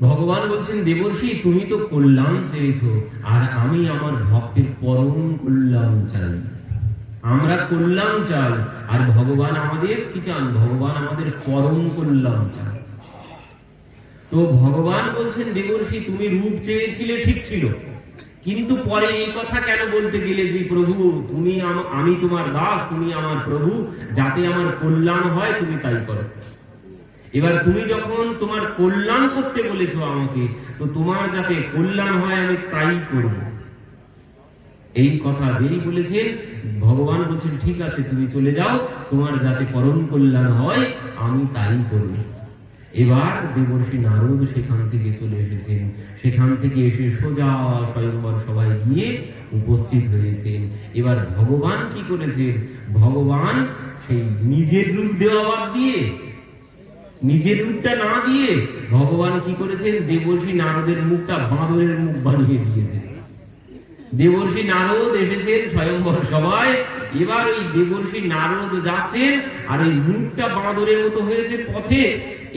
ভগবান বলছেন, দেবর্ষি, তুমি তো কল্যাণ চেয়েছো আর আমি আমার ভক্তের পরম কল্যাণ চাই। আমরা কল্যাণ চাই, আর ভগবান আমাদের কি চান? ভগবান আমাদের পরম কল্যাণ চান। তো ভগবান বলছেন, দেবর্ষি, তুমি রূপ চেয়েছিলে, ঠিক ছিল। কিন্তু পরে এই কথা কেন বলতে গেলে যে, প্রভু, তুমি আমি তোমার দাস, তুমি আমার প্রভু, যাতে আমার কল্যাণ হয়, তুমি তাই করো। এবার তুমি যখন তোমার কল্যাণ করতে বলেছ আমাকে, তো তোমার যাতে কল্যাণ হয় আমি তাই করব। এই কথা যেই বলেছেন, ভগবান বলছেন, ঠিক আছে, তুমি চলে যাও, তোমার যাতে পরম কল্যাণ হয়, আমি তাই করব। এবার দেবর্ষী নারদ সেখান থেকে চলে এসেছেন। সেখান থেকে এসে সোজা স্বয়ংবর সবাই গিয়ে উপস্থিত হয়েছেন। এবার ভগবান কি করেছেন? ভগবান সেই নিজের রূপ দেওয়া বাদ দিয়ে নিজের রূপটা না দিয়ে ভগবান কি করেছেন? দেবর্ষী নারদের মুখটা বাঁদরের মুখ বানিয়ে দিয়েছেন। দেবর্ষী নারদ এসেছেন স্বয়ংবর সবাই এবার ওই দেবর্ষী নারদ যাচ্ছেন আর ওই মুখটা বাঁদরের মতো হয়েছে পথে।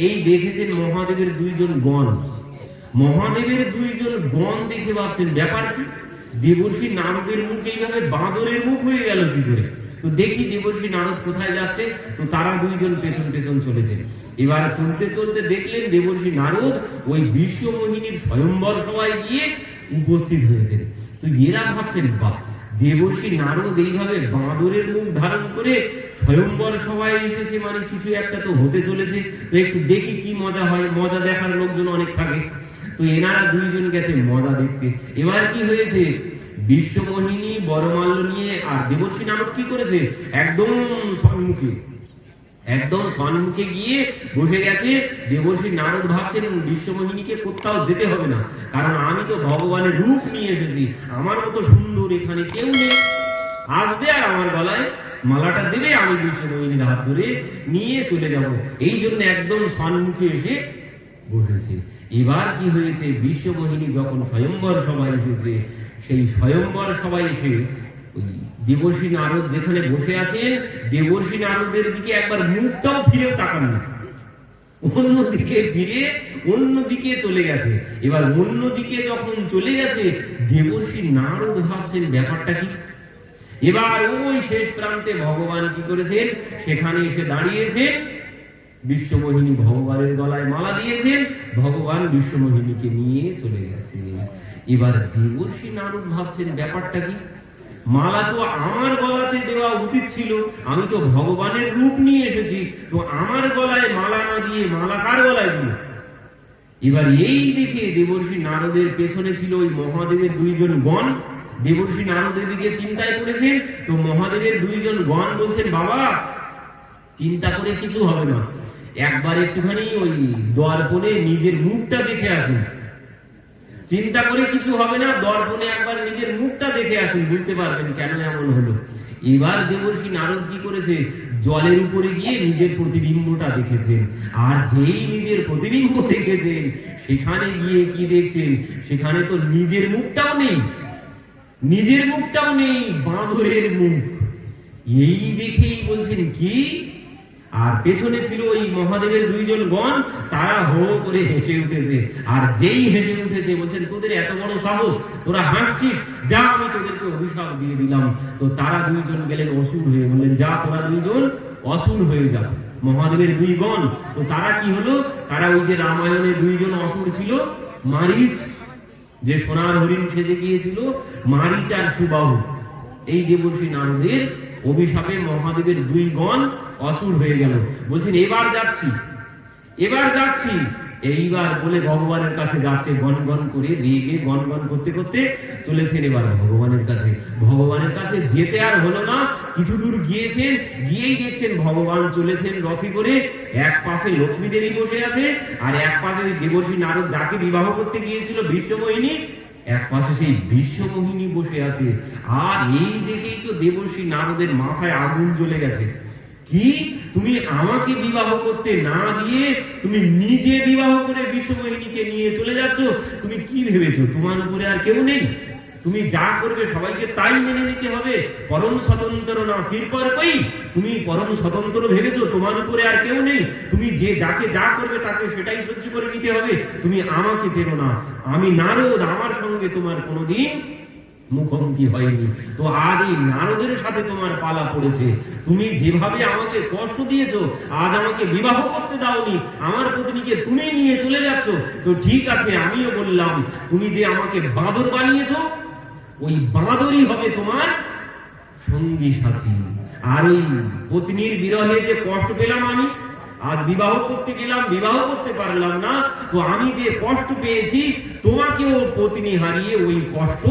এই দেখেছেন মহাদেবের দুইজন গণ। মহাদেবের দুইজন গণ দেখে ভাবছেন, ব্যাপার কি? দেবর্ষী নারদের মুখ এইভাবে বাঁদরের মুখ হয়ে গেল কি করে? তো দেখি দেবর্ষী নারদ কোথায় যাচ্ছে। তো তারা দুইজন পেছন পেছন চলেছেন। এবার চলতে চলতে দেখলেন দেবর্ষী নারদ ওই বিশ্বমোহিনীর স্বয়ম্বর সভায় গিয়ে উপস্থিত হয়েছেন। তো এরা ভাবছেন, বাহ, দেবর্ষী নারদ এইভাবে বাঁদরের মুখ ধারণ করে স্বয়ম্বর সভায় এসেছে মানে কিছু একটা তো হতে চলেছে। তো একটু দেখি কি মজা হয়, মজা দেখার লোকজন অনেক থাকে। তো এনারা দুইজন গেছে মজা দেখতে। এবার কি হয়েছে? বিশ্বমোহিনী বড়মাল্য নিয়ে আর দেবর্ষী নারদ কি করেছে? একদম সম্মুখে। একদম সম্মুখে গিয়ে বসে গেছে। দেবর্ষী নারদ ভাবছেন বিশ্বমোহিনীকে কোথাও যেতে হবে না। কারণ আমি তো ভগবানের রূপ নিয়ে এসেছি। আমার মতো সুন্দর এখানে কেউ নেই। আসবে আর আমার গলায় মালাটা দেবে। আমি বিশ্বমোহিনীর হাত ধরে নিয়ে চলে যাব। এই জন্য একদম সম্মুখে এসে বসেছে। এবার কি হয়েছে? বিশ্বমোহিনী যখন স্বয়ম্বর সবাই এসেছে, সেই স্বয়ম্বর সবাই এসে দেবর্ষী নারদ যেখানে বসে আছেন দেবর্ষী নারদের দিকে একবার মুখটাও ফিরেও তাকান না। অন্যদিকে ফিরে অন্যদিকে চলে গেছে। এবার অন্যদিকে যখন চলে গেছে, দেবর্ষী নারদ ভাবছেন ব্যাপারটা কি? এবার ওই শেষ প্রান্তে ভগবান কি করেছেন? সেখানে এসে দাঁড়িয়েছেন। বিশ্বমোহিনী ভগবানের গলায় মালা দিয়েছেন। ভগবান বিশ্বমোহিনীকে নিয়ে চলে গেছে। এবার দেবর্ষী নারদ ভাবছেন ব্যাপারটা কি? মালা তো আমার গলাতে দেওয়া উচিত ছিল। আমি তো ভগবানের রূপ নিয়ে এসেছি। তো আমার গলায় মালা না দিয়ে, মালা কার গলায় দিয়ে? এবার এই দেখে দেবর্ষী নারদের পেছনে ছিল ওই মহাদেবের দুইজন গণ। দেবর্ষী নারদের দিকে চিন্তায় করেছে তো মহাদেবের দুইজন গণ বলছেন, বাবা, চিন্তা করে কিছু হবে না। একবার একটুখানি ওই দর্পণে নিজের মুখটা দেখে আসুন। চিন্তা করে কিছু হবে না, দর্পণে একবার নিজের মুখটা দেখে আসুন, বুঝতে পারবেন কেন এমন হলো। এবার দেবর্ষী নারদ কি করেছে? জলের উপরে গিয়ে নিজের প্রতিবিম্বটা দেখেছেন। আর যেই নিজের প্রতিবিম্ব দেখেছেন, সেখানে গিয়ে কি দেখছেন? সেখানে তো নিজের মুখটাও নেই। নিজের মুখটাও নেই, বাঁদরের মুখ। এই দেখেই বলছেন, কি? আর পেছনে ছিল ওই মহাদেবের দুইজন গণ, তারা হো করে হেসে উঠেছে। আর যেই হেসে উঠেছে, বলছেন, তোদের এত বড় সাহস, তোরা হাঁটছিস, যা, আমি তোদেরকে অভিশাপ দিয়ে দিলাম। তো তারা দুইজন গেলেন অসুর হয়ে, বললেন, যা, তোরা দুইজন অসুর হয়ে যা, মহাদেবের দুই গণ। তো তারা কি হলো? তারা ওই যে রামায়ণে দুইজন অসুর ছিল, মারিচ, যে সোনার হরিণ সেজে গিয়েছিল, মারিচ আর সুবাহু। এই দেবর্ষী নারদের অভিশাপে মহাদেবের দুই গণ অসুর হয়ে গেল। বলছেন, এবার যাচ্ছি। এবার যাচ্ছি। এইবার বলে ভগবানের কাছে যাচ্ছে গন গন করে রেগে গন গন করতে করতে চলেছেন এবার ভগবানের কাছে। ভগবানের কাছে যেতে আর হলো না। কিছু দূর গিয়েছেন, গিয়েই দেখছেন ভগবান চলেছেন রথে করে। এক পাশে লক্ষ্মী দেবী বসে আছে আর এক পাশে দেবর্ষী নারদ যাকে বিবাহ করতে গিয়েছিল বিশ্বমোহিনী এক পাশে সেই বিশ্বমোহিনী বসে আছে। আর এই দেখেই তো দেবর্ষী নারদের মাথায় আগুন জ্বলে গেছে। কি? তুমি আমাকে বিবাহ করতে না দিয়ে তুমি নিজে বিবাহ করে বিশ্বমোহিনীকে নিয়ে চলে যাচ্ছ? তুমি কি ভেবেছো? তোমার উপরে আর কেউ নেই। তুমি যা করবে সবাইকে তাই মেনে নিতে হবে। পরম স্বতন্ত্র না শিরপর কই? তুমি পরম স্বতন্ত্র ভেবেছো? তোমার উপরে আর কেউ নেই। তুমি যে যাকে যা করবে তাকে সেটাই সহ্য করে নিতে হবে। তুমি আমাকে চেনো না। আমি নারদ, আমার সঙ্গে তোমার কোনোদিন মুখোমুখি হয়নি। তো আজ এই নারদের সাথে তোমার পালা পড়েছে। তুমি যেভাবে আমাকে কষ্ট দিয়েছ, আজ আমাকে বিবাহ করতে দাওনি। আমার পত্নীকে তুমি নিয়ে চলে যাচ্ছ। তো ঠিক আছে, আমিও বললাম, তুমি যে আমাকে বাঁদর বানিয়েছো, ওই বাঁদরই হবে তোমার সঙ্গী সাথী। আর ওই পত্নীর বিরহে যে কষ্ট পেলাম আমি, আজ বিবাহ করতে গেলাম, বিবাহ করতে পারলাম না, তো আমি যে কষ্ট পেয়েছি, তোমাকেও পত্নী হারিয়ে ওই কষ্ট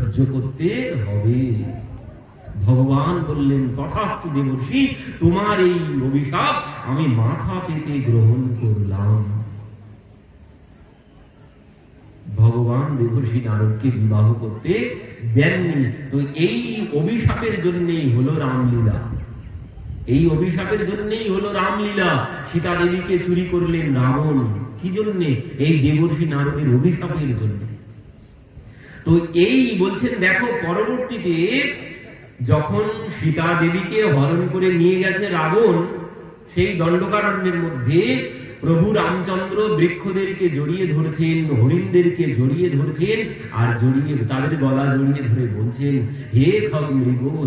সহ্য করতে হবে। ভগবান বললেন, তথাস্তু দেবর্ষি তোমার এই অভিশাপ আমি মাথা পেতে গ্রহণ করলাম। ভগবান দেবর্ষি নারদকে বিবাহ করতে দেননি। তো এই অভিশাপের জন্যই হলো রামলীলা। এই অভিশাপের জন্যই হলো রামলীলা। সীতা দেবীকে চুরি করলেন রাবণ। কি জন্যে? এই দেবর্ষি নারদের অভিশাপের জন্য। তো এই বলছেন, দেখো, পরবর্তীতে যখন সীতা দেবীকে হরণ করে নিয়ে গেছে রাবণ, সেই দণ্ডকারণ্যের মধ্যে প্রভু রামচন্দ্র বৃক্ষদেরকে জড়িয়ে ধরছেন, হরিণদেরকে জড়িয়ে ধরছেন আর জড়িয়ে, তাদের গলা জড়িয়ে ধরে বলছেন, হে খগ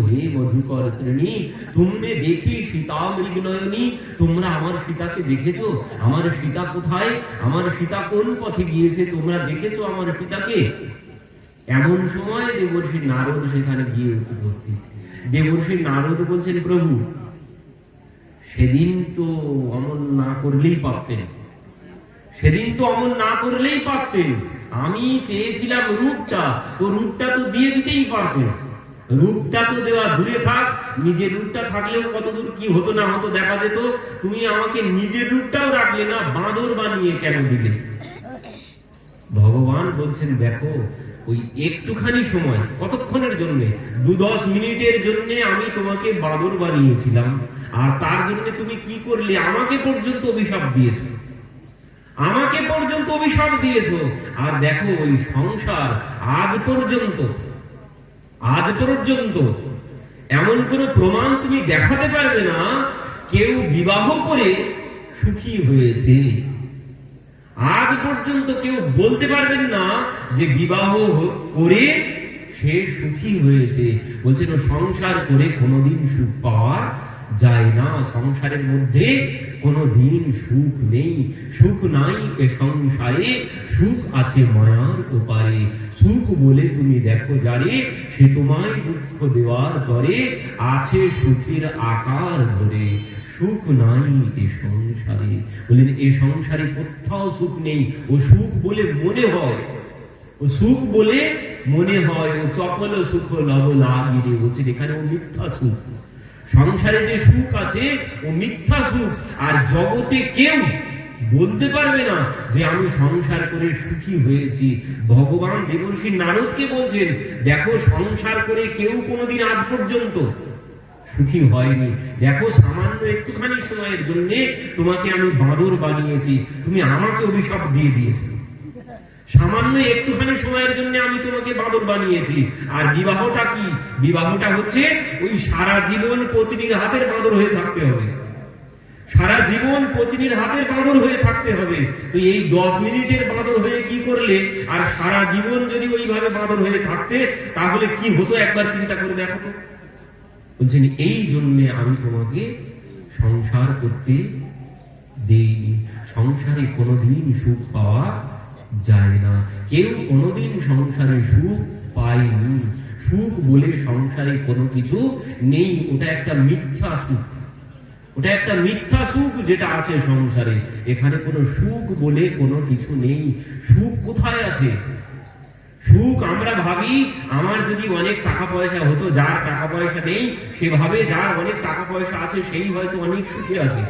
হে মধুকর শ্রেণি তুমনে দেখি সীতা মৃগ নয়নী তোমরা আমার সীতাকে দেখেছ? আমার সীতা কোথায়? আমার সীতা কোন পথে গিয়েছে? তোমরা দেখেছ আমার সীতাকে? এমন সময় দেবর্ষি নারদ সেখানে গিয়ে উপস্থিত। দেবর্ষি নারদ বলছেন, প্রভু, সেদিন তো অমন না করলেই পারতেন। সেদিন তো অমন না করলেই পারতেন। আমি চেয়েছিলাম রূপটা, তো রূপটা তো দিয়ে দিতেই পারতেন। রূপটা তো দেওয়া দূরে থাক, নিজের রূপটা থাকলেও কতদূর কি হতো না হতো দেখা যেত। তুমি আমাকে নিজের রূপটাও রাখলে না, বাঁদর বানিয়ে কেন দিলে? ভগবান বলছেন, দেখো ওই একটুখানি সময়, কতক্ষণের জন্য? দু দশ মিনিটের জন্য আমি তোমাকে বাদর বানিয়েছিলাম। আর তার জন্য তুমি কি করলে? আমাকে পর্যন্ত অভিশাপ দিয়েছ। আমাকে পর্যন্ত অভিশাপ দিয়েছ। আর দেখো, ওই সংসার আজ পর্যন্ত আজ পর্যন্ত এমন কোন প্রমাণ তুমি দেখাতে পারবে না। কেউ বিবাহ করে সুখী হয়েছে। আজ পর্যন্ত কেউ বলতে পারবেন না যে বিবাহ করে সে সুখী হয়েছে। বলছেন ও সংসার করে কোনোদিন সুখ পাওয়া যায় না। সংসারের মধ্যে কোনোদিন সুখ নেই। সুখ নাই এ সংসারে। সুখ আছে মায়ার ওপারে। সুখ বলে তুমি দেখো যারে, সে তোমায় দুঃখ দেওয়ার পরে আছে সুখের আকার ধরে। সুখ নাই এ সংসারে। বললেন, এ সংসারে কোথাও সুখ নেই। ও সুখ বলে মনে হয়। ও সুখ বলে মনে হয়। ও চপল সুখ, লব লাগিরে। বলছে এখানে ও মিথ্যা সুখ। সংসারে যে সুখ আছে, ও মিথ্যা সুখ। আর জগতে কেউ বলতে পারবে না যে আমি সংসার করে সুখী হয়েছি। ভগবান দেবর্ষী নারদকে বলছেন, দেখো, সংসার করে কেউ কোনোদিন আজ পর্যন্ত সুখী হয়নি দেখো, সামান্য একটুখানি সময়ের জন্য তোমাকে আমি বাঁদর বানিয়েছি। তুমি আমাকে অভিশাপ দিয়ে দিয়েছ। সামান্য একটুখানি সময়ের জন্য আমি তোমাকে বাঁদর বানিয়েছি। আর বিবাহটা কি? বিবাহটা হচ্ছে ওই সারা জীবন পত্নীর হাতের বাঁদর হয়ে থাকতে হবে। সারা জীবন পত্নীর হাতের বাঁদর হয়ে থাকতে হবে। তো এই দশ মিনিটের বাঁদর হয়ে কি করলে? আর সারা জীবন যদি ওইভাবে বাঁদর হয়ে থাকতে, তাহলে কি হতো? একবার চিন্তা করে দেখো তো। বলছেন, এই জন্যে আমি তোমাকে সংসার করতে দেইনি। সংসারে কোনোদিন সুখ পাওয়া যায় না। কেউ কোনোদিন সংসারে সুখ পায়নি। সুখ বলে সংসারে কোনো কিছু নেই। ওটা একটা মিথ্যা সুখ। ওটা একটা মিথ্যা সুখ যেটা আছে সংসারে। এখানে কোনো সুখ বলে কোনো কিছু নেই। সুখ কোথায় আছে? সুখ আমরা ভাবি, আমার যদি অনেক টাকা পয়সা হতো, যার টাকা পয়সা নেই সেভাবে যার অনেক টাকা পয়সা আছে, সেই হয়তো অনেক সুখে আছে।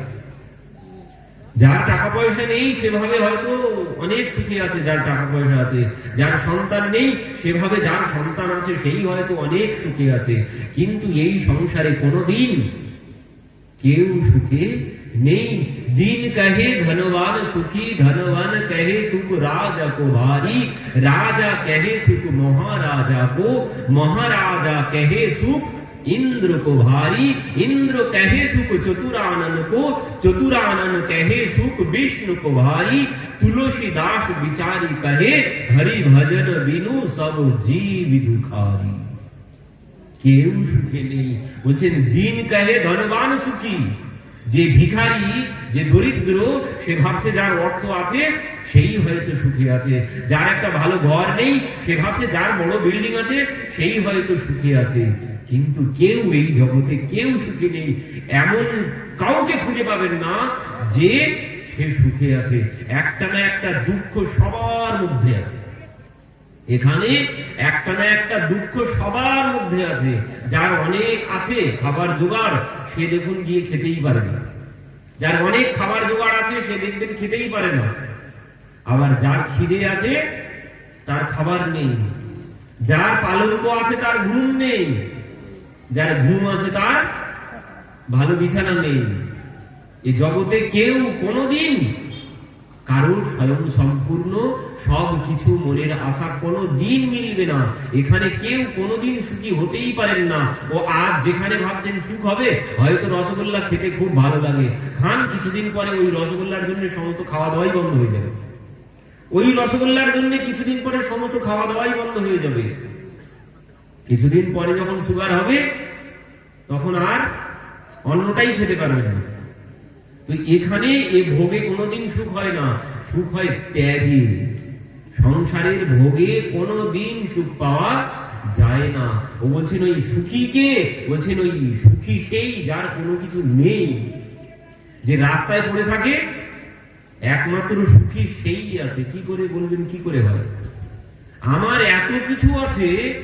যার টাকা পয়সা নেই সেভাবে হয়তো অনেক সুখে আছে, যার টাকা পয়সা আছে। যার সন্তান নেই সেভাবে যার সন্তান আছে, সেই হয়তো অনেক সুখে আছে। কিন্তু এই সংসারে কোনোদিন কেউ সুখে নেই দিন कहे धनवान सुखी धनवान कहे सुख राजा को भारी राजा कहे सुख महाराजा को महाराजा कहे सुख इंद्र को भारी इंद्र कहे सुख चतुरानन को चतुरानन कहे सुख विष्णु को भारी तुलसी दास विचारी कहे हरि भजन बिनु सब जीव दुखारी কেউ সুখে নেই বলছেন দিন কাহে ধনবান সুখী যে ভিখারি, যে দরিদ্র, সে ভাবছে যার অর্থ আছে, সেই হয়তো সুখী আছে। যার একটা ভালো ঘর নেই, সে ভাবছে যার বড় বিল্ডিং আছে, সেই হয়তো সুখী আছে। কিন্তু কেউ এই জগতে কেউ সুখী নেই। এমন কাউকে খুঁজে পাবেন না যে সে সুখে আছে। একটা না একটা দুঃখ সবার মধ্যে আছে। এখানে একটা না একটা দুঃখ সবার মধ্যে আছে। যার অনেক আছে, খাবার জোগাড় সে দেখুন, গিয়ে খেতেই পারে না। যার অনেক খাবার জোগাড় আছে, সে দেখবেন খেতেই পারে না। আবার যার খিদে আছে, তার খাবার নেই। যার পালঙ্ক আছে, তার ঘুম নেই। যার ঘুম আছে, তার ভালো বিছানা নেই। এ জগতে কেউ কোনোদিন কারোর স্বয়ং সম্পূর্ণ সব কিছু মনের আশা কোনো দিন মিলবে না। এখানে কেউ কোনোদিন সুখী হতেই পারেন না। ও আজ যেখানে ভাবছেন সুখ হবে, হয়তো রসগোল্লা খেতে খুব ভালো লাগে। খান কিছুদিন পরে ওই রসগোল্লার জন্য সমস্ত খাওয়া দাওয়াই বন্ধ হয়ে যাবে। ওই রসগোল্লার জন্য কিছুদিন পরে সমস্ত খাওয়া দাওয়াই বন্ধ হয়ে যাবে। কিছুদিন পরে যখন সুগার হবে, তখন আর অন্যটাই খেতে পারবে না। তো এখানে এ ভোগে কোনোদিন সুখ হয় না। সুখ হয় ত্যাগে। সংসারের ভোগে কোনোদিন সুখ পাওয়া যায় না। ও বলছেন, ওই সুখী কে? বলছেন, ওই সুখী সেই যার কোনো কিছু নেই। যে রাস্তায় পড়ে থাকে, একমাত্র সুখী সেই আছে। কি করে বলবেন, কি করে হয়? আমার এত কিছু আছে,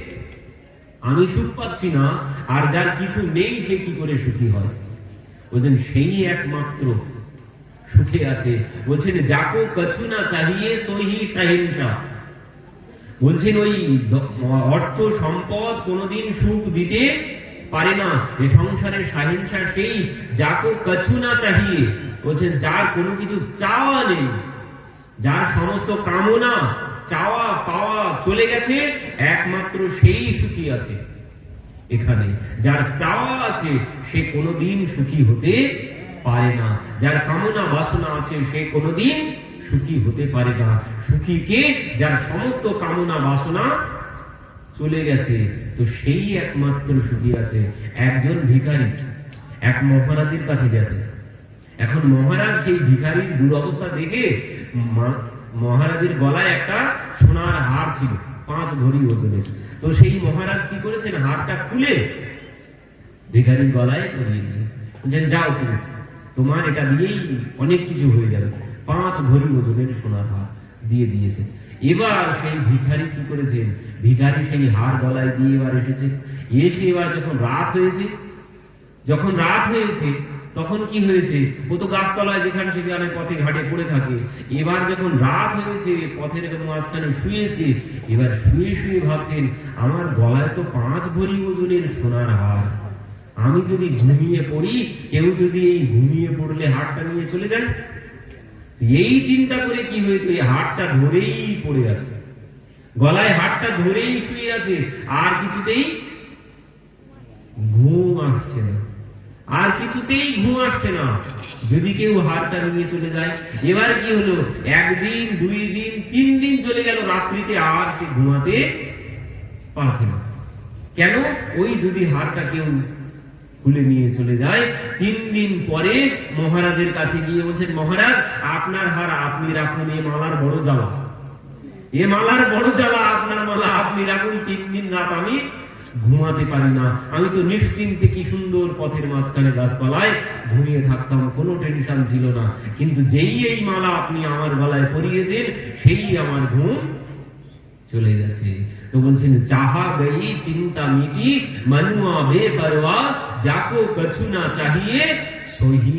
আমি সুখ পাচ্ছি না, আর যার কিছু নেই সে কি করে সুখী হয়? বলছেন সেই একমাত্র সুখে আছে। বলছেন, যাকো কছু না চাহিয়ে সহি সাহিংসা। বলছেন, ওই অর্থ সম্পদ কোনোদিন সুখ দিতে পারে না। এ সংসারের সাহিংসা সেই। যাকো কছু না চাহিয়ে। বলছেন, যার কোনো কিছু চাওয়া নেই, যার সমস্ত কামনা, চাওয়া পাওয়া চলে গেছে, একমাত্র সেই সুখী আছে। এখানে। যার চাওয়া আছে, সে কোনোদিন সুখী হতে পারে না। যার কামনা বাসনা আছে, সে কোনোদিন সুখী হতে পারে না। সুখী কে? যার সমস্ত কামনা বাসনা চলে গেছে। তো সেই একমাত্র সুখী আছে। একজন ভিখারি। এক মহারাজের কাছে গেছে। এখন মহারাজ সেই ভিখারির দুরবস্থা দেখে মহারাজের গলায় একটা সোনার হার ছিল, পাঁচ ভরি ওজনের। তো সেই মহারাজ কি করেছেন? হারটা খুলে ভিখারির গলায় পরিয়ে দিয়েছে বলছেন, যাও তুমি, তোমার এটা দিয়েই অনেক কিছু হয়ে যাবে। পাঁচ ভরি ওজনের সোনার হার দিয়ে দিয়েছে। এবার সেই ভিখারি কি করেছেন? ভিখারি সেই হার গলায় দিয়ে এবার এসেছে। এসে এবার যখন রাত হয়েছে, যখন রাত হয়েছে তখন কি হয়েছে? ও তো গাছতলায় যেখানে সেখানে পথে ঘাটে পড়ে থাকে। এবার যখন রাত হয়েছে, পথের মাঝখানে শুয়েছে, এবার শুয়ে শুয়ে ভাবছেন, আমার গলায় তো পাঁচ ভরি ওজনের সোনার হার। আমি যদি ঘুমিয়ে পড়ি, কেউ যদি এই ঘুমিয়ে পড়লে হাটটা নিয়ে চলে যায়? এই চিন্তা করে কি হয়েছে? এই হাটটা ধরেই পড়ে আছে। গলায় হাটটা ধরেই শুয়ে আছে, আর কিছুতেই ঘুম আসছে না। আর কিছুতেই ঘুম আসছে না। যদি কেউ হারটা নিয়ে চলে যায়, এবার কি হলো? একদিন, দুই দিন, তিন দিন চলে গেল রাত্রিতে, আর সে ঘুমাতে পারছে না। কেন? ওই যদি হারটা কেউ খুলে নিয়ে চলে যায়, তিন দিন পরে মহারাজের কাছে গিয়ে বলছেন, মহারাজ, আপনার হার আপনি রাখুন, এ মালার বড় জ্বালা। এ মালার বড় জ্বালা, আপনার মালা আপনি রাখুন, তিন দিন রাত আমি ঘুমাতে পারি না। আমি তো নিশ্চিন্তে কি সুন্দর পথের মাঝখানে গাছপালায় ঘুমিয়ে থাকতাম, কোনো টেনশন ছিল না। কিন্তু যেই এই মালা আপনি আমার গলায় পরিয়েছেন, সেই আমার ঘুম চলে গেছে। তো বলছেন চাহা গই চিন্তা মিটি, মনুয়া বেপরোয়া যাকো কছু না চাহিয়ে সহি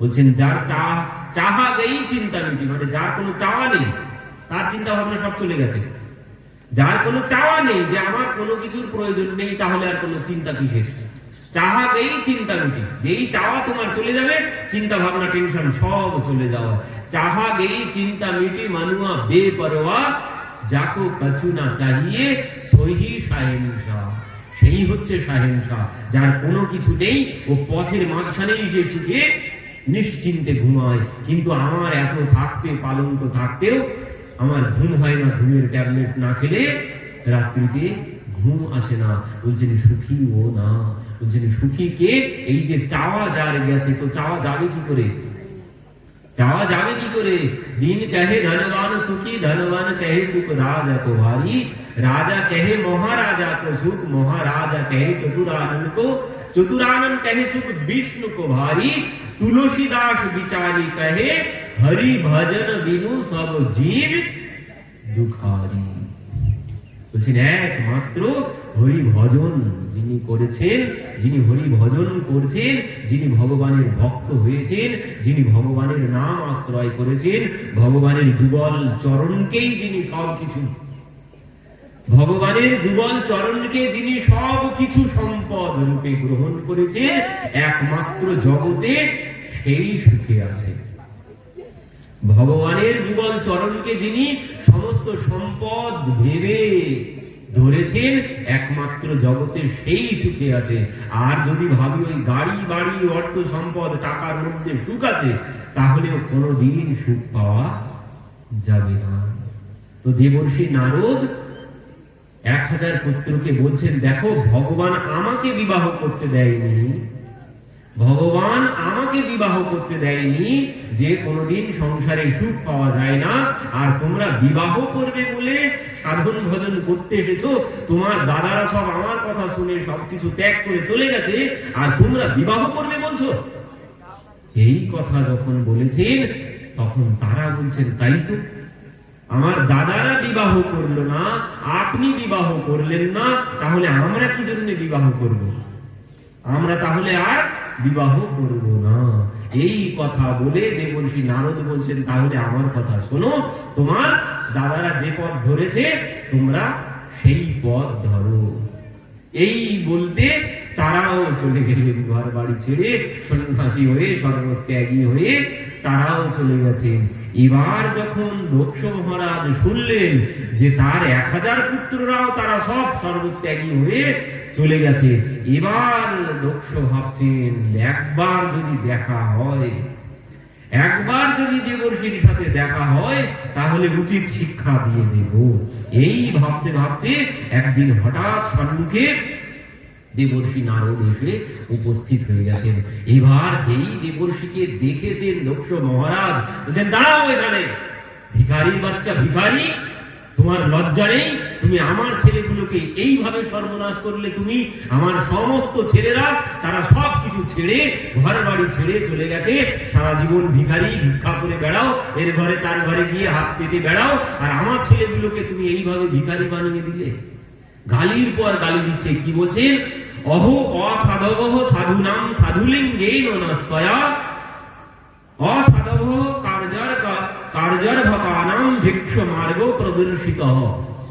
বলছেন, যার চা, চাহা গই চিন্তা মিটি মানে যার কোনো চাওয়া নেই, তার চিন্তা ভাবনা সব চলে গেছে। যার কোনো চাওয়া নেই, যে আমার কোনো কিছুর প্রয়োজন নেই, তাহলে আর কোনো চিন্তা কিসের? গেই চিন্তা মিটি যেই চাওয়া তোমার চলে যাবে, চিন্তা ভাবনা, টেনশন, সব চলে যাওয়া। চাহা গেই চিন্তা মিটি মানুয়া, বেপরোয়া, যাকো কছু না চাহিয়ে সহি সাহিংসা সেই হচ্ছে শাহ যার কোনো কিছু নেই ও পথের মাঝখানেই সে সুখে, নিশ্চিন্তে ঘুমায়। কিন্তু আমার এত থাকতে, পালঙ্ক থাকতেও আমার ঘুম হয় না ঘুমের ট্যাবলেট না খেলে রাত্রিতে ঘুম আসে না বলছেন সুখী ও না বলছেন সুখী কে এই যে চাওয়া যার গেছে তো চাওয়া যাবে কি করে চাওয়া যাবে কি করে দিন কহে ধনবান সুখী ধনবান কহে সুখ রাজা को भारी राजा कहे महाराजा को सुख महाराजा कहे चतुरानन को ચતુરાનંદ કહે સુખ વિષ્ણુ કુમારી તુલસીદાસ બિચારી કહે હરિ ભજન વિનુ સબ જીવ দুখারি বলছেন একমাত্র হরি ভজন যিনি করেছেন যিনি হরি ভজন করছেন যিনি ভগবানের ভক্ত হয়েছেন যিনি ভগবানের নাম আশ্রয় করেছেন ভগবানের যুগল চরণকেই যিনি সব কিছু ভগবানের যুগল চরণকে যিনি সব কিছু সম্পদ রূপে গ্রহণ করেছেন, একমাত্র জগতে সেই সুখে আছে ভগবানের যুগল চরণকে যিনি সমস্ত সম্পদ ভেবে ধরেছেন, একমাত্র জগতের সেই সুখে আছে। আর যদি ভাবি ওই গাড়ি, বাড়ি, অর্থ সম্পদ, টাকার মধ্যে সুখ আছে, তাহলেও কোনোদিন সুখ পাওয়া যাবে না। তো দেবর্ষী নারদ এক হাজার পুত্রকে বলছেন, দেখো, ভগবান আমাকে বিবাহ করতে দেয়নি। ভগবান আমাকে বিবাহ করতে দেয়নি। যে কোনোদিন সংসারে সুখ পাওয়া যায় না। আর তোমরা বিবাহ করবে বলে সাধন ভজন করতে এসেছ। তোমার দাদারা সব আমার কথা শুনে সবকিছু ত্যাগ করে চলে গেছে। আর তোমরা বিবাহ করবে বলছো? এই কথা যখন বলেছেন, তখন তারা বলছেন, তাই তো আমার দাদারা বিবাহ করল না, আপনি বিবাহ করলেন না, তাহলে আমরা কি জন্য বিবাহ করব? আমরা তাহলে আর বিবাহ করব না। এই কথা বলে দেবর্ষী নারদ বলছেন, তাহলে আমার কথা শোনো, তোমার দাদারা যে পথ ধরেছে, তোমরা সেই পথ ধরো। এই বলতে তারাও চলে গেলেন ঘর বাড়ি ছেড়ে, সন্ন্যাসী হয়ে সর্বত্যাগী হয়ে তারাও চলে গেছেন। এবার যখন দক্ষ মহারাজ শুনলেন যে তার এক হাজার পুত্ররাও তারা সব সর্বত্যাগী হয়ে চলে গেছে, এবার দক্ষ ভাবছেন, একবার যদি দেখা হয়, একবার যদি দেবর্ষীর সাথে দেখা হয়, তাহলে উচিত শিক্ষা দিয়ে দেব। এই ভাবতে ভাবতে একদিন হঠাৎ সম্মুখে দেবর্ষী নারদ এসে উপস্থিত হয়ে গেছেন। এবার যেই দেবর্ষীকে দেখেছেন দক্ষ মহারাজ, বলছেন, দাঁড়াও এখানে। ভিখারির বাচ্চা, ভিখারি, তোমার লজ্জা নেই? তুমি আমার ছেলেগুলোকে এইভাবে সর্বনাশ করলে তুমি, আমার সমস্ত ছেলেরা, তারা সব কিছু ছেড়ে ঘর বাড়ি ছেড়ে চলে গেছে। সারা জীবন ভিখারি, ভিক্ষা করে বেড়াও, এর ঘরে তার ঘরে গিয়ে হাত পেতে বেড়াও, আর আমার ছেলেগুলোকে তুমি এইভাবে ভিখারি বানিয়ে দিলে? গালির পর গালি দিচ্ছে, কি বলছে? অহো অসাধব অসাধব কার্যর ভিক্ষ মার্গ প্রদর্শিত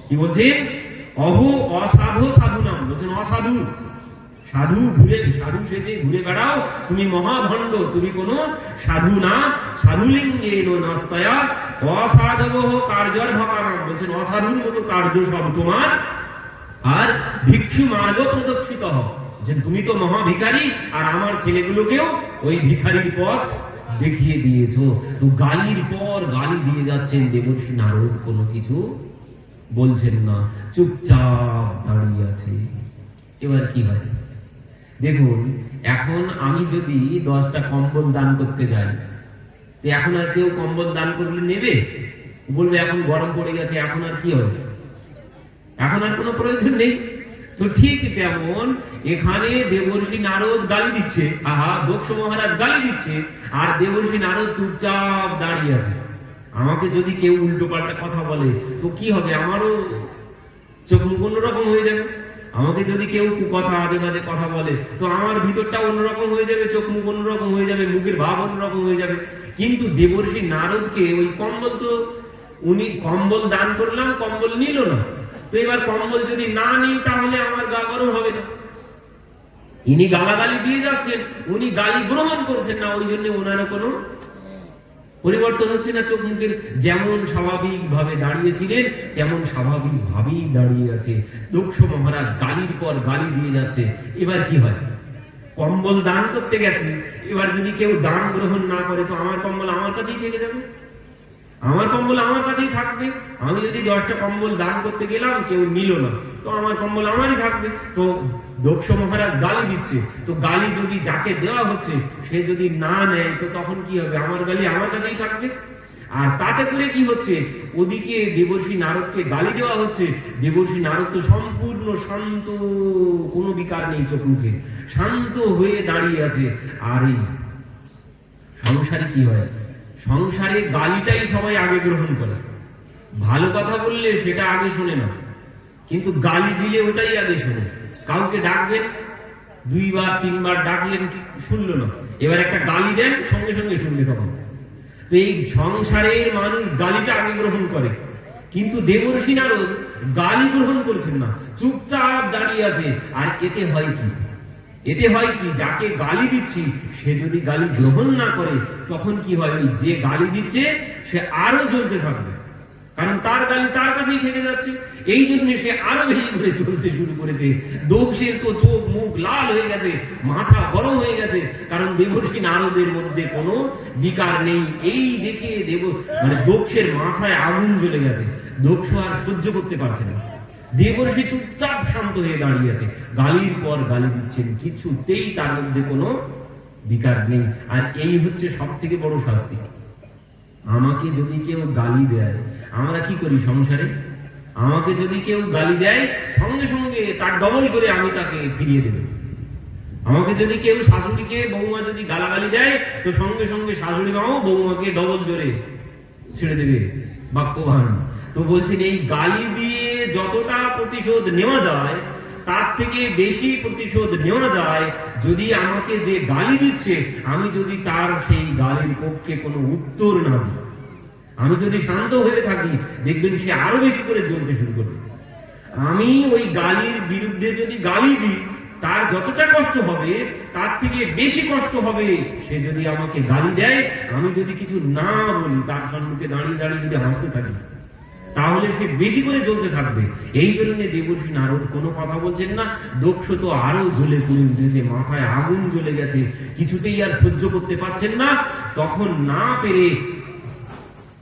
কি বলছে অহো অসাধু বলছেন, অসাধু। সাধু ঘুরে সাধু সেজে ঘুরে বেড়াও। তুমি মহাভণ্ড, তুমি কোনো সাধু না। সাধুলিঙ্গে নস্তয়া অসাধব ভকানাম বলছেন, অসাধুর মতো কার্য সব তোমার। আর ভিক্ষু মার্গ প্রদক্ষিত হও যে তুমি তো মহাভিখারী আর আমার ছেলেগুলোকেও ওই ভিখারির পথ দেখিয়ে দিয়েছ। তো গালির পর গালি দিয়ে যাচ্ছেন দেবর্ষী নারদ, কোনো কিছু বলছেন না। চুপচাপ দাঁড়িয়ে আছে। এবার কি হয় দেখুন, এখন আমি যদি দশটা কম্বল দান করতে যাই, তো এখন আর কেউ কম্বল দান করলে নেবে? বলবে, এখন গরম পড়ে গেছে, এখন আর কি হবে? এখন আর কোনো প্রয়োজন নেই। তো ঠিক তেমন এখানে দেবর্ষী নারদ গালি দিচ্ছে। আহা দক্ষ মহারাজ গালি দিচ্ছে। আর দেবর্ষী নারদ চুপচাপ দাঁড়িয়ে আছে। আমাকে যদি কেউ উল্টো পাল্টা কথা বলে, তো কি হবে? আমারও চোখ অন্যরকম হয়ে যাবে। আমাকে যদি কেউ কথা আজে বাজে কথা বলে, তো আমার ভিতরটা অন্যরকম হয়ে যাবে, চোখ মুখ অন্যরকম হয়ে যাবে, মুখের ভাব অন্যরকম হয়ে যাবে। কিন্তু দেবর্ষী নারদকে ওই কম্বল তো উনি কম্বল দান করলাম, কম্বল নিল না। তো এবার কম্বল যদি না নিই, তাহলে আমার গা গরম হবে না। ইনি গালাগালি দিয়ে যাচ্ছেন, উনি গালি গ্রহণ করছেন না, ওই জন্য ওনারও কোনো পরিবর্তন হচ্ছে না। চোখ মুখের যেমন স্বাভাবিক ভাবে দাঁড়িয়েছিলেন, তেমন স্বাভাবিক ভাবেই দাঁড়িয়ে আছে দক্ষ মহারাজ, গালির পর গালি দিয়ে যাচ্ছে। এবার কি হয়? কম্বল দান করতে গেছে এবার যদি কেউ দান গ্রহণ না করে, তো আমার কম্বল আমার কাছেই থেকে যাবে। আমার কম্বল আমার কাছেই থাকবে। আমি যদি দশটা কম্বল দান করতে গেলাম, কেউ নিল না। তো আমার কম্বল আমারই থাকবে। তো দক্ষ মহারাজ গালি দিচ্ছে। তো গালি যদি যাকে দেওয়া হচ্ছে, সে যদি না নেয়, তো তখন কি হবে? আমার গালি আমার কাছেই থাকবে। আর তাতে করে কি হচ্ছে? ওদিকে দেবর্ষী নারদকে গালি দেওয়া হচ্ছে। দেবর্ষী নারদ তো সম্পূর্ণ শান্ত, কোনো বিকার নেই চোখ মুখে। শান্ত হয়ে দাঁড়িয়ে আছে। আর এই সংসারে কি হয়? সংসারে গালিটাই সবাই আগে গ্রহণ করে। ভালো কথা বললে সেটা আগে শোনে না। কিন্তু গালি দিলে ওটাই আগে শোনে। কাউকে ডাকবেন, দুইবার, তিনবার ডাকলেন শুনলো না। এবার একটা গালি দেন, সঙ্গে সঙ্গে শুনবে তখন। তো এই সংসারের মানুষ গালিটা আগে গ্রহণ করে। কিন্তু দেবর্ষী নারদ গালি গ্রহণ করছেন না। চুপচাপ দাঁড়িয়ে আছে। আর এতে হয় কি? এতে হয় কি? যাকে গালি দিচ্ছি সে যদি গালি গ্রহণ না করে, তখন কি হয়? ওই যে গালি দিচ্ছে, সে আরও জ্বলতে থাকবে। কারণ তার গালি তার কাছেই থেকে যাচ্ছে। এই জন্য সে আরও বেশি করে চলতে শুরু করেছে। দোষের তো চোখ মুখ লাল হয়ে গেছে, মাথা গরম হয়ে গেছে। কারণ দেবর্ষী নারদের মধ্যে কোনো বিকার নেই। এই দেখে দেব মানে দক্ষের মাথায় আগুন জ্বলে গেছে। দক্ষ আর সহ্য করতে পারছে না। দেবর্ষী চুপচাপ শান্ত হয়ে দাঁড়িয়ে আছে। গালির পর গালি দিচ্ছেন। কিছুতেই তার মধ্যে কোনো বিকার নেই। আর এই হচ্ছে সব থেকে বড় শাস্তি। আমাকে যদি কেউ গালি দেয়, আমরা কি করি সংসারে? আমাকে যদি কেউ গালি দেয়, সঙ্গে সঙ্গে তার ডবল করে আমি তাকে ফিরিয়ে দেব। আমাকে যদি কেউ শাশুড়িকে বৌমা যদি গালাগালি দেয়, তো সঙ্গে সঙ্গে শাশুড়ি মাও বৌমাকে ডবল জোরে ছেড়ে দেবে। বাক্যবান। তো বলছেন, এই গালি দিয়ে যতটা প্রতিশোধ নেওয়া যায় তার থেকে বেশি প্রতিশোধ নেওয়া যায় যদি আমাকে যে গালি দিচ্ছে, আমি যদি তার সেই গালির পক্ষে কোনো উত্তর না দিই। আমি যদি শান্ত হয়ে থাকি, দেখবেন সে আরও বেশি করে জ্বলতে শুরু করবে। আমি ওই গালির বিরুদ্ধে যদি গালি দিই, তার যতটা কষ্ট হবে, তার থেকে বেশি কষ্ট হবে, সে যদি আমাকে গালি দেয়, আমি যদি কিছু না বলি, তার সম্মুখে দাঁড়িয়ে দাঁড়িয়ে যদি হাসতে থাকি তাহলে সে বেশি করে জ্বলতে থাকবে। এই জন্য দেবর্ষী নারদ কোনো কথা বলছেন না। দক্ষ তো আরও জ্বলে পুড়ে উঠেছে মাথায় আগুন জ্বলে গেছে। কিছুতেই আর সহ্য করতে পারছেন না। তখন না পেরে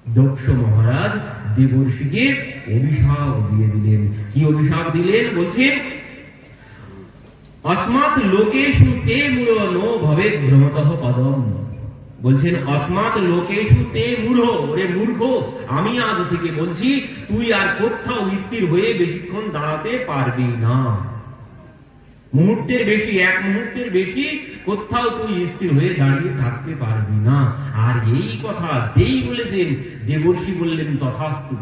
দক্ষ মহারাজ দেবর্ষীকে অভিশাপ দিয়ে দিলেন। কি অভিশাপ দিলেন? বলছেন, অস্মাৎ লোকেশু তে মূল নো ভবে ভ্রমতঃ পদম। বলছেন, অস্মাৎ লোকেশু তে মূঢ়, ওরে মূর্খ। আমি আজ থেকে বলছি, তুই আর কোথাও স্থির হয়ে বেশিক্ষণ দাঁড়াতে পারবি না। মুহূর্তের বেশি, এক মুহূর্তের বেশি কোথাও তুই স্থির হয়ে দাঁড়িয়ে থাকতে পারবি না। আর এই কথা যেই বলেছেন, দেবর্ষী বললেন তথাস্তু।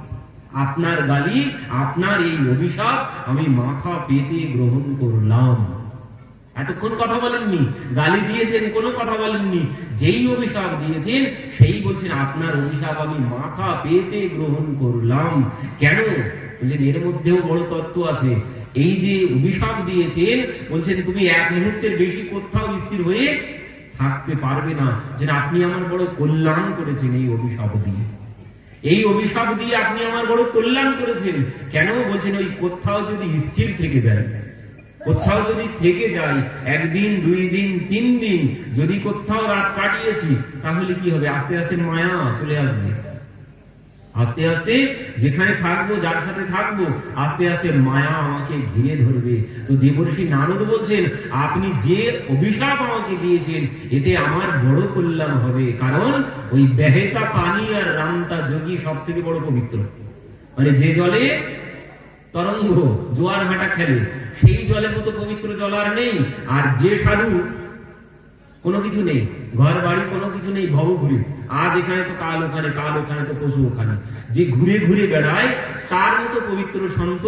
আপনার গালি, আপনার এই অভিশাপ আমি মাথা পেতে গ্রহণ করলাম। এতক্ষণ কথা বলেননি। গালি দিয়েছেন, কোনো কথা বলেননি। যেই অভিশাপ দিয়েছেন, সেই বলছেন, আপনার অভিশাপ আমি মাথা পেতে গ্রহণ করলাম। কেন? বলছেন, এর মধ্যেও বড় তত্ত্ব আছে। এই যে অভিশাপ দিয়েছেন, বলছেন, তুমি এক মুহূর্তের বেশি কোথাও স্থির হয়ে থাকতে পারবে না। যে আপনি আমার বড় কল্যাণ করেছেন এই অভিশাপ দিয়ে। এই অভিশাপ দিয়ে আপনি আমার বড় কল্যাণ করেছেন। কেন? বলছেন, ওই কোথাও যদি স্থির থেকে যায়। কোথাও যদি থেকে যাই, একদিন, দুই দিন, তিন দিন, যদি কোথাও রাত কাটিয়েছি, তাহলে কি হবে? আস্তে আস্তে মায়া চলে আসবে। আস্তে আস্তে যেখানে থাকব, যার সাথে থাকব, আস্তে আস্তে মায়া আমাকে ঘিরে ধরবে। তো দেবর্ষী নারদ বলছেন, আপনি যে অভিশাপ আমাকে দিয়েছেন, এতে আমার বড় কল্যাণ হবে। কারণ ওই বেহেতা পানি আর রামতা যোগী সব থেকে বড় পবিত্র। মানে যে জলে তরঙ্গ, জোয়ার ভাটা খেলে। সেই জলের মতো পবিত্র জল আর নেই। আর যে সাধু কোনো কিছু নেই ঘর বাড়ি কোনো কিছু নেই ভব ঘুরে আজ এখানে তো কাল ওখানে কাল ওখানে তো পশু ওখানে। যে ঘুরে ঘুরে বেড়ায়, তার মতো পবিত্র সন্ত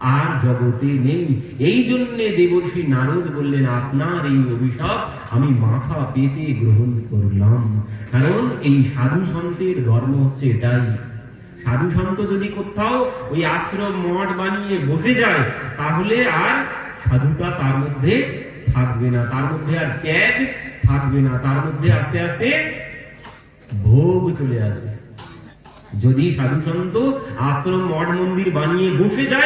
আর জগতে নেই। এই জন্য দেবর্ষী নারদ বললেন, আপনার এই অভিশাপ আমি মাথা পেতে গ্রহণ করলাম। কারণ এই সাধু সন্তের ধর্ম হচ্ছে এটাই। সাধু সন্ত যদি কোথাও ওই আশ্রম মঠ বানিয়ে বসে যায়, তাহলে আর সাধুতা তার মধ্যে থাকবে না। তার মধ্যে আর ত্যাগ থাকবে না। তার মধ্যে আস্তে আস্তে ভোগ চলে আসবে। যদি সাধু সন্ত আশ্রম মঠ মন্দির বানিয়ে বসে যায়